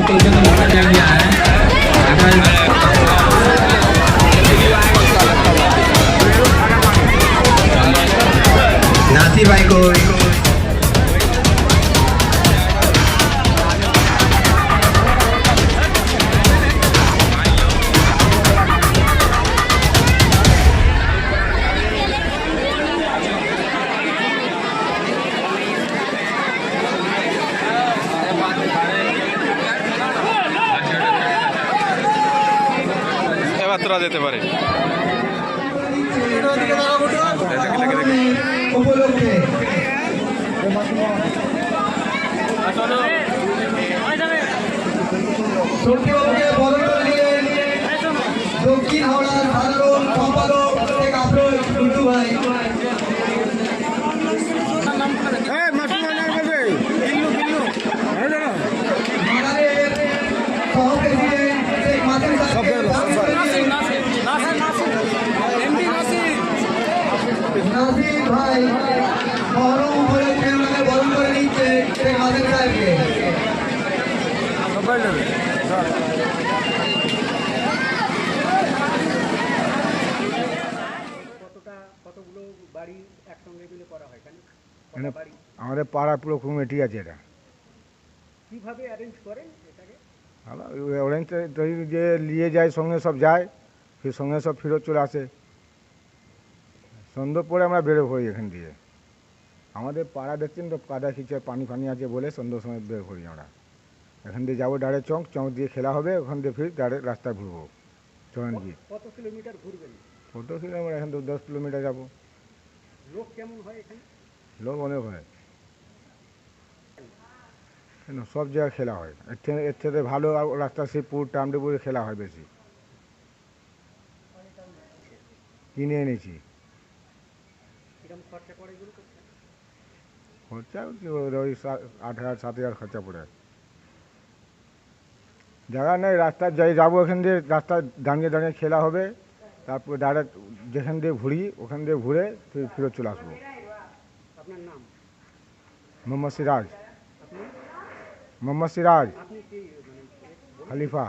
Photo पे तो लगा दिया गया है नासी भाई को তোরা যেতে পারে? করে দক্ষিণ হাওড়ার সম্পাদক শেখ আফরোজ ভাই। মানে আমাদের পাড়া পুরো কমিটি আছে এটা। কীভাবে অ্যারেঞ্জ করেন এটাকে? অরেঞ্জ যে নিয়ে যায় সঙ্গে সব যায় ফির সঙ্গে সব ফেরত চলে আসে। সন্ধ্যে পরে আমরা বেরো হই এখান দিয়ে। আমাদের পাড়া দেখছেন তো কাদা খিচে পানি ফানি আছে বলে সন্ধ্যের সময় বের করি আমরা। এখান দিয়ে যাব ডাইরেক্ট চৌক চৌক দিয়ে খেলা হবে ওখান দিয়ে ফির ডাইরেক্ট রাস্তায় ঘুরবো চলেন গিয়ে কত কিলোমিটার ঘুরবেন? কত কিলোমিটার এখান থেকে দশ কিলোমিটার যাব। লোক কেমন হয় এখানে? লোক অনেক হয়। কেন সব জায়গায় খেলা হয়। এর থেকে এর থেকে ভালো রাস্তা শিবপুর টামডুপুরে খেলা হয় বেশি। কিনে এনেছি। খরচা ওই আট হাজার সাত হাজার খরচা পড়ে জায়গা নেই রাস্তা যাই যাব এখান দিয়ে রাস্তা দাঁড়িয়ে দাঁড়িয়ে খেলা হবে। তারপর ডাইরেক্ট যেখান দিয়ে ঘুরি ওখান দিয়ে ঘুরে ফির ফেরত চলে আসব। अपना नाम। मोहम्मद सिराज। मोहम्मद सिराज। खलीफा।